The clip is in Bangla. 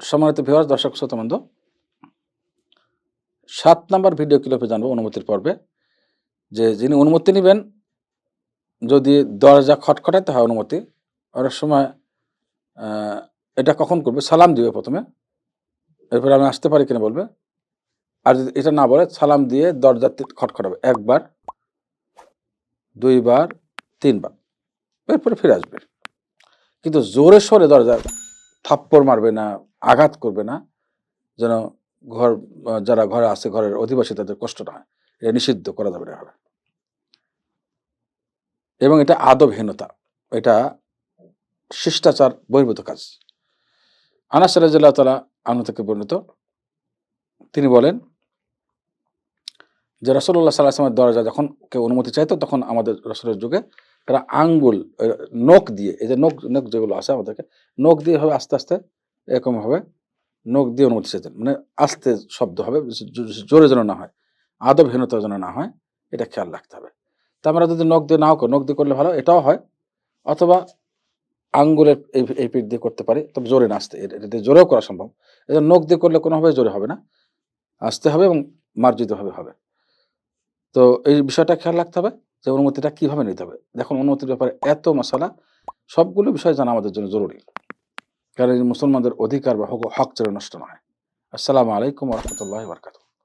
সম্মানিত ভিউয়ার্স দর্শক শ্রোতবন্ধ সাত নাম্বার ভিডিও ক্লিপে জানব অনুমতির পর্বে। যে যিনি অনুমতি নেবেন, যদি দরজা খটখটাতে হয় অনুমতি। অনেক সময় এটা কখন করবে? সালাম দিবে প্রথমে। এরপরে আমি আসতে পারি কিনা বলবে। আর যদি এটা না বলে, সালাম দিয়ে দরজা খটখটাবে। একবার, দুইবার, তিনবার। এরপরে ফিরে আসবে। কিন্তু জোরে সোরে দরজা থাপ্পড় মারবে না আঘাত করবে না, যেন ঘর, যারা ঘরে আছে, ঘরের অধিবাসী, তাদের কষ্ট না এটা নিষিদ্ধ করা যাবে না। এবং এটা আদবহীনতা, এটা শিষ্টাচার বহির্ভূত কাজ আনাস রাজিল্লাহ তালা আনু থেকে বর্ণিত, তিনি বলেন যে রসল্লাহ সাল্লাহ আসলামের দরজা যখন কেউ অনুমতি চাইতো, তখন আমাদের রসলের যুগে তারা আঙ্গুল নখ দিয়ে, এই যে নখ নখ যেগুলো আছে আমাদেরকে, নখ দিয়ে হবে আস্তে আস্তে এরকম হবে নখ দিয়ে অনুমতি চাইতেন মানে আস্তে শব্দ হবে জোরে যেন না হয়, আদবহীনতা যেন না হয়, এটা খেয়াল রাখতে হবে। তা আমরা যদি নখ দিয়ে নাও করি, নখ দিয়ে করলে ভালো, এটাও হয়। অথবা আঙ্গুলের এই এই পিঠ দিয়ে করতে পারি, তবে জোরে না আসতে এটা দিয়ে জোরেও করা সম্ভব। এটা নখ দিয়ে করলে কোনোভাবে জোরে হবে না, আসতে হবে এবং মার্জিতভাবে হবে। তো এই বিষয়টা খেয়াল রাখতে হবে যে অনুমতিটা কীভাবে নিতে হবে। দেখুন, অনুমতির ব্যাপারে এত মশলা, সবগুলো বিষয় জানা আমাদের জন্য জরুরি। কারণ মুসলমানদের অধিকার বা হক হক যেন নষ্ট নয়। আসসালামু আলাইকুম রহমতুল্লাহ বরকাত